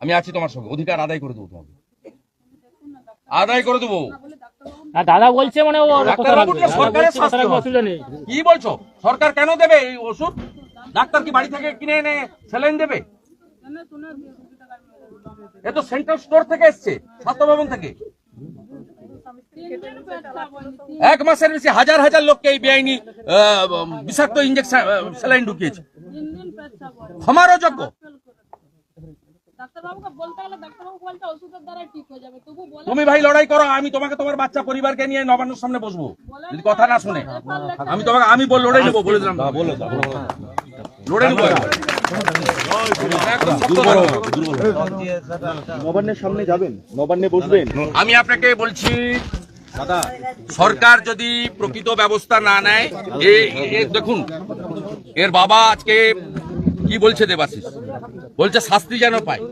আমি আছি তোমার সঙ্গে। অধিকার আদায় করে দেবো তোমাকে। আদায় করে দেবো। দাদা বলছে মানে সরকারের কি বলছো? সরকার কেন দেবে এই ওষুধ? ডাক্তার কি বাড়ি থেকে কিনে এনে স্যালাইন দেবে? এ তো সেন্ট্রাল স্টোর থেকে এসছে স্বাস্থ্য ভবন থেকে। এক মাসের বেশি হাজার হাজার লোককে এই বেআইনি বিষাক্ত ইঞ্জেকশন স্যালাইন ঢুকিয়েছে। ক্ষমার অযোগ্য তুমি ভাই লড়াই করো আমি তোমাকে তোমার বাচ্চা পরিবারকে নিয়ে নবান্নর সামনে বসবো। যদি কথা না শুনে। আমি তোমাকে আমি বল লড়াই নেব বলে দিলাম। লড়ে নেব। একবার। একদম শক্ত ধরো। নবান্নের সামনে যাবেন নবান্নে বসবেন। আমি আপনাকে বলছি সরকার যদি প্রকৃত ব্যবস্থা না নেয় দেখুন এর বাবা আজকে কি বলছে দেবাশিস? বলছে শাস্তি যেন পায়।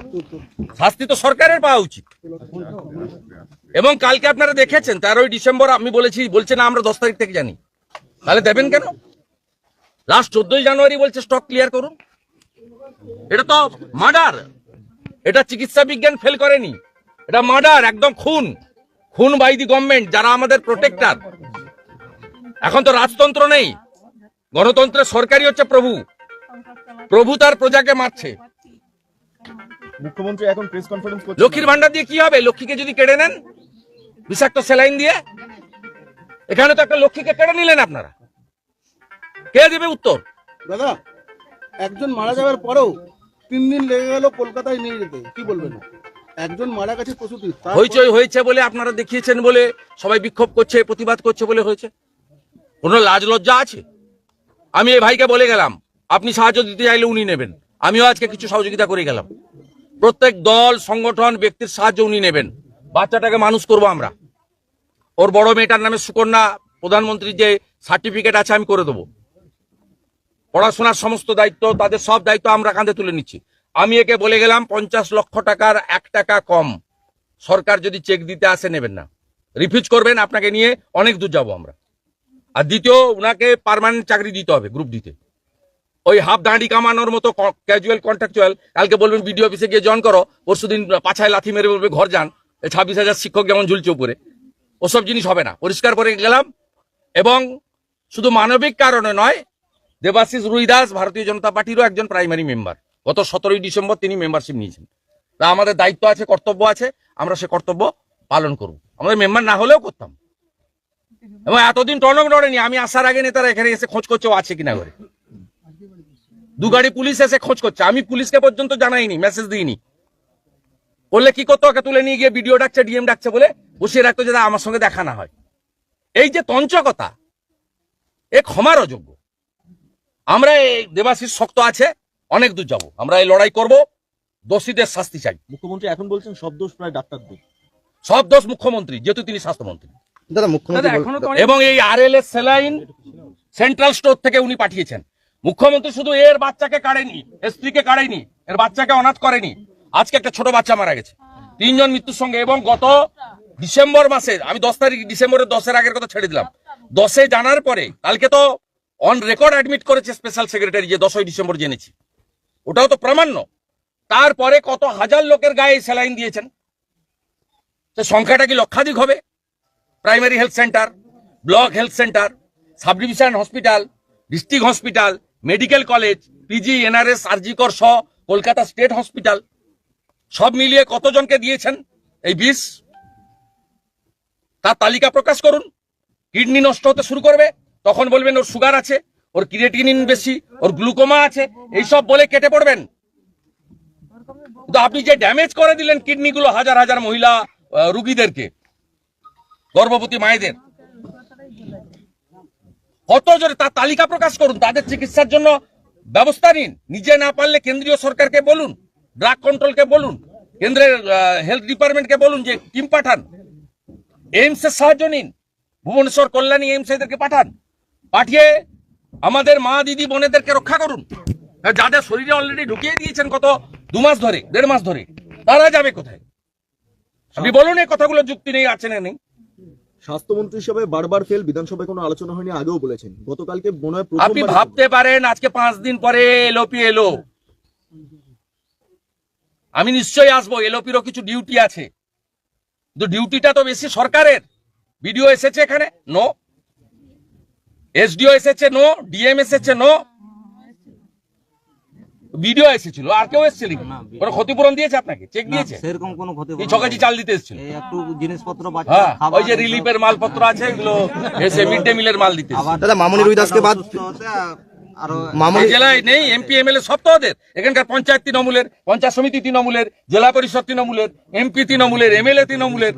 শাস্তি তো সরকারের পাওয়া উচিত। এবং কালকে আপনারা দেখেছেন, তেরোই ডিসেম্বর আমি বলেছি, বলছে না, আমরা দশ তারিখ থেকে জানি। তাহলে দেবেন কেন? লাস্ট চোদ্দই জানুয়ারি বলছে স্টক ক্লিয়ার করুন। এটা তো মার্ডার। এটা চিকিৎসা বিজ্ঞান ফেল করেনি। এটা মার্ডার, একদম খুন। খুন বাই দি গভর্নমেন্ট যারা আমাদের প্রোটেক্টার এখন তো রাজতন্ত্র নেই। গণতন্ত্রের সরকারি হচ্ছে প্রভু। প্রভু তার প্রজাকে মারছে। মুখ্যমন্ত্রী এখন প্রেস কনফারেন্স করছেন। লক্ষ্মীর ভান্ডার দিয়ে কি হবে? লক্ষ্মীকে যদি কেড়ে নেন বিষাক্ত স্যালাইন দিয়ে? এখানে তো একটা লক্ষ্মীকে কেড়ে নিলেন আপনারা। কে দেবে উত্তর? দাদা একজন মারা যাওয়ার পরেও তিন দিন লেগে গেল কলকাতায় নিয়ে যেতে। কি বলবেন? একজন মারা গেছে প্রসূতি হইচই হয়েছে বলে আপনারা দেখিয়েছেন বলে সবাই বিক্ষোভ করছে প্রতিবাদ করছে বলে হয়েছে। কোনো লাজ লজ্জা আছে? আমি এই ভাইকে বলে গেলাম আপনি সাহায্য দিতে চাইলে উনি নেবেন। আমিও আজকে কিছু সহযোগিতা করে গেলাম। প্রত্যেক দল, সংগঠন, ব্যক্তির সাহায্য উনি নেবেন। বাচ্চাটাকে মানুষ করব আমরা। ওর বড় মেয়েটার নামে সুকন্যা, প্রধানমন্ত্রীর যে সার্টিফিকেট আছে আমি করে দেবো। পড়াশোনার সমস্ত দায়িত্ব, তাদের সব দায়িত্ব আমরা কাঁধে তুলে নিচ্ছি। আমি একে বলে গেলাম, পঞ্চাশ লক্ষ টাকার এক টাকা কম। সরকার যদি চেক দিতে আসে, নেবেন না। রিফিউজ করবেন, আপনাকে নিয়ে অনেক দূর যাব আমরা। আর দ্বিতীয় ওনাকে পার্মানেন্ট চাকরি দিতে হবে গ্রুপ দিতে ওই হাফ দাঁড়ি কামানোর মতো ক্যাজুয়াল কন্ট্রাকচুয়াল কালকে বলবেন বিডিও অফিসে গিয়ে জন করো, পরশুদিন পাছায় লাথি মেরে বলবে ঘর যান ছাব্বিশ হাজার শিক্ষক যেমন ঝুলছে উপরে। ওসব জিনিস হবে না। পরিষ্কার করে গেলাম। এবং শুধু মানবিক কারণে নয়, দেবাশিস রুইদাস, ভারতীয় জনতা পার্টিরও একজন প্রাইমারি মেম্বার গত সতেরোই ডিসেম্বর তিনি মেম্বারশিপ নিয়েছেন। তা আমাদের দায়িত্ব আছে, কর্তব্য আছে, আমরা সে কর্তব্য পালন করব। আমাদের মেম্বার না হলেও করতাম। এবং এতদিন টনক নড়েনি আমি আসার আগে নেতারা এখানে এসে খোঁজ করছে আছে কিনা করে। দু গাড়ি পুলিশ এসে খোঁজ করছে। আমি পুলিশকে পর্যন্ত জানাইনি মেসেজ দিইনি। বললে কি করতো? ওকে তুলে নিয়ে গিয়ে ভিডিও ডাকছে ডিএম ডাকছে বলে বসিয়ে রাখতো যাতে আমার সঙ্গে দেখা না হয়। এই যে তঞ্চকতা এ ক্ষমার অযোগ্য। আমরা এই দেবাশিস শক্ত আছে অনেক দূর যাব। আমরা এই লড়াই করব দোষীদের শাস্তি চাই। মুখ্যমন্ত্রী এখন বলছেন সব দোষ প্রায় ডাক্তার ডাক্তারদের। সব দোষ মুখ্যমন্ত্রী যেহেতু তিনি স্বাস্থ্যমন্ত্রী। দাদা মুখ্যমন্ত্রী এবং এই R L S saline central store থেকে উনি পাঠিয়েছেন। মুখ্যমন্ত্রী শুধু এর বাচ্চাকে কাড়েনি, এর স্ত্রীকে কাড়েনি, এর বাচ্চাকে অনাথ করেনি। আজকে একটা ছোট বাচ্চা মারা গেছে। তিনজন মৃত্যুর সঙ্গে এবং গত ডিসেম্বর মাসে, আমি দশ তারিখ ডিসেম্বরের দশের আগের কথা ছেড়ে দিলাম, দশে জানার পরে, কালকে তো অন রেকর্ড অ্যাডমিট করেছে স্পেশাল সেক্রেটারি যে দশই ডিসেম্বর জেনেছি। ওটাও তো প্রামাণ্য। তারপরে কত হাজার লোকের গায়ে স্যালাইন দিয়েছেন। সে সংখ্যাটা কি লক্ষাধিক হবে? Primary health centre block health centre sub division hospital district hospital medical college PG NRS RG Kar সহ কলকাতা স্টেট হসপিটাল, সব মিলিয়ে কতজনকে দিয়েছেন এই বিষ? তার তালিকা প্রকাশ করুন। কিডনি নষ্ট হতে শুরু করবে, তখন বলবেন ওর সুগার আছে, ওর ক্রিয়েটিনিন বেশি, ওর গ্লুকোমা আছে, এইসব বলে কেটে পড়বেন। কিন্তু আপনি যে ড্যামেজ করে দিলেন কিডনিগুলো হাজার হাজার মহিলা রুগীদেরকে, গর্ভবতী মায়েদের কত জোরে তার তালিকা প্রকাশ করুন, তাদের চিকিৎসার জন্য ব্যবস্থা নিন। নিজে না পারলে কেন্দ্রীয় সরকারকে বলুন ড্রাগ কন্ট্রোলকে বলুন, কেন্দ্রের হেলথ ডিপার্টমেন্টকে বলুন যে টিম পাঠান। এইমসের সাহায্য নিন, ভুবনেশ্বর কল্যাণী এইমস এদেরকে পাঠান। পাঠিয়ে আমাদের মা, দিদি, বোনেদেরকে রক্ষা করুন। যাদের শরীরে অলরেডি ঢুকিয়ে দিয়েছেন কত দু মাস ধরে, দেড় মাস ধরে, তারা যাবে কোথায়? আপনি বলুন এই কথাগুলো যুক্তি নেই, আছে না নেই। স্বাস্থ্যমন্ত্রী হিসেবে বারবার ফেল বিধানসভায় কোনো আলোচনা হয়নি আগেও বলেছেন। গতকালকে মনে হয় আপনি ভাবতে পারেন আজকে পাঁচ দিন পরে এলোপি এলো। আমি নিশ্চয়ই আসব এলওপিরও কিছু ডিউটি আছে। কিন্তু ডিউটিটা তো বেশি সরকারের। বিডিও এসেছে এখানে? নো এসডিও এসেছে? নো ডিএম এসেছে? নো বিডিও এসেছিল আর কেউ এসেছিল কোনো ক্ষতিপূরণ দিয়েছে আপনাকে? চেক দিয়েছে? সেরকম কোনো চাল দিতে এসেছিল। একটু জিনিসপত্র হ্যাঁ ওই যে রিলিফের মালপত্র আছে এগুলো এসে মিড ডে মিলের মাল দিতে দাদা, মামনি বাদ- জেলায় নেই এমপি এমএলএ সব তো ওদের। এখানকার পঞ্চায়েত তৃণমূলের পঞ্চায়েত সমিতি তৃণমূলের জেলা পরিষদ তৃণমূলের এমপি তৃণমূলের এমএলএ তৃণমূলের